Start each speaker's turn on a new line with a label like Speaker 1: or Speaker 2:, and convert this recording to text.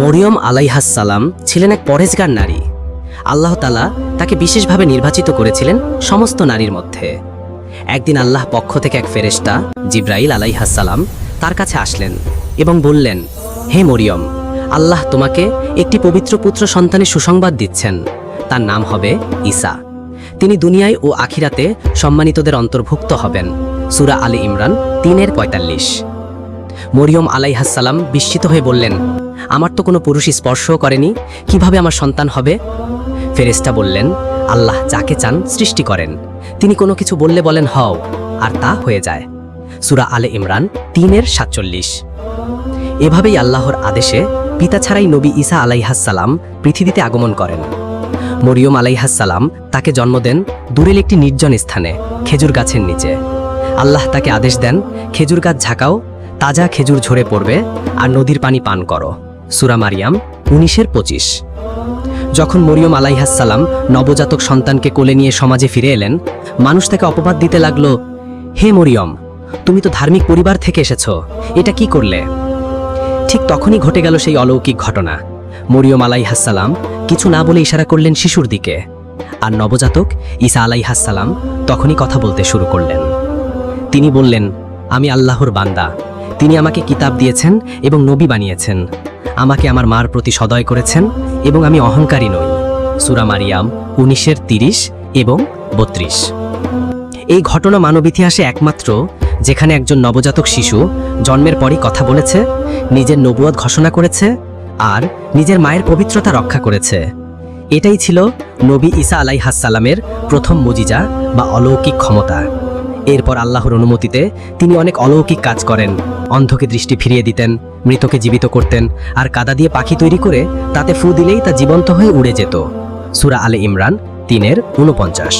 Speaker 1: মরিয়ম আলাইহাসাল্লাম ছিলেন এক পরেজগার নারী। আল্লাহ তালা তাকে বিশেষভাবে নির্বাচিত করেছিলেন সমস্ত নারীর মধ্যে। একদিন আল্লাহ পক্ষ থেকে এক ফেরেশতা, জিব্রাইল আলাইহাসাল্লাম তার কাছে আসলেন এবং বললেন, হে মরিয়ম, আল্লাহ তোমাকে একটি পবিত্র পুত্র সন্তানের সুসংবাদ দিচ্ছেন। তার নাম হবে ঈসা। তিনি দুনিয়ায় ও আখিরাতে সম্মানিতদের অন্তর্ভুক্ত হবেন। সুরা আলী ইমরান তিনের পঁয়তাল্লিশ। মরিয়ম আলাইহাসাল্লাম বিস্মিত হয়ে বললেন আমার তো কোনো পুরুষ স্পর্শও করেনি, কীভাবে আমার সন্তান হবে? ফেরেস্তা বললেন, আল্লাহ যাকে চান সৃষ্টি করেন। তিনি কোনো কিছু বললে বলেন, হও, আর তা হয়ে যায়। সুরা আলে ইমরান তিনের সাতচল্লিশ। এভাবেই আল্লাহর আদেশে পিতা ছাড়াই নবী ঈসা আলাইহাসাল্লাম পৃথিবীতে আগমন করেন। মরিয়ম আলাইহাসাল্লাম তাকে জন্ম দেন দূরের একটি নির্জন স্থানে, খেজুর গাছের নিচে। আল্লাহ তাকে আদেশ দেন, খেজুর গাছ ঝাঁকাও, তাজা খেজুর ঝরে পড়বে, আর নদীর পানি পান করো। সুরা মারিয়াম উনিশের পঁচিশ। যখন মরিয়ম আলাইহাসাল্লাম নবজাতক সন্তানকে কোলে নিয়ে সমাজে ফিরে এলেন, মানুষ তাকে অপবাদ দিতে লাগল, হে মরিয়ম, তুমি তো ধার্মিক পরিবার থেকে এসেছ, এটা কি করলে? ঠিক তখনই ঘটে গেল সেই অলৌকিক ঘটনা। মরিয়ম আলাইহাসাল্লাম কিছু না বলে ইশারা করলেন শিশুর দিকে, আর নবজাতক ঈসা আলাইহাসাল্লাম তখনই কথা বলতে শুরু করলেন। তিনি বললেন, আমি আল্লাহর বান্দা তিনি আমাকে কিতাব দিয়েছেন এবং নবী বানিয়েছেন। আমাকে আমার মার প্রতি সদয় করেছেন এবং আমি অহংকারী নই। সুরা মারিয়াম উনিশের তিরিশ এবং বত্রিশ। এই ঘটনা মানব ইতিহাসে একমাত্র, যেখানে একজন নবজাতক শিশু জন্মের পরই কথা বলেছে, নিজের নবুয়ত ঘোষণা করেছে আর নিজের মায়ের পবিত্রতা রক্ষা করেছে। এটাই ছিল নবী ঈসা আলাইহাসাল্লামের প্রথম মুজিজা বা অলৌকিক ক্ষমতা। এরপর আল্লাহর অনুমতিতে তিনি অনেক অলৌকিক কাজ করেন। অন্ধকে দৃষ্টি ফিরিয়ে দিতেন, মৃতকে জীবিত করতেন আর কাদা দিয়ে পাখি তৈরি করে তাতে ফু দিলেই তা জীবন্ত হয়ে উড়ে যেত। সুরা আলে ইমরান তিনের উনপঞ্চাশ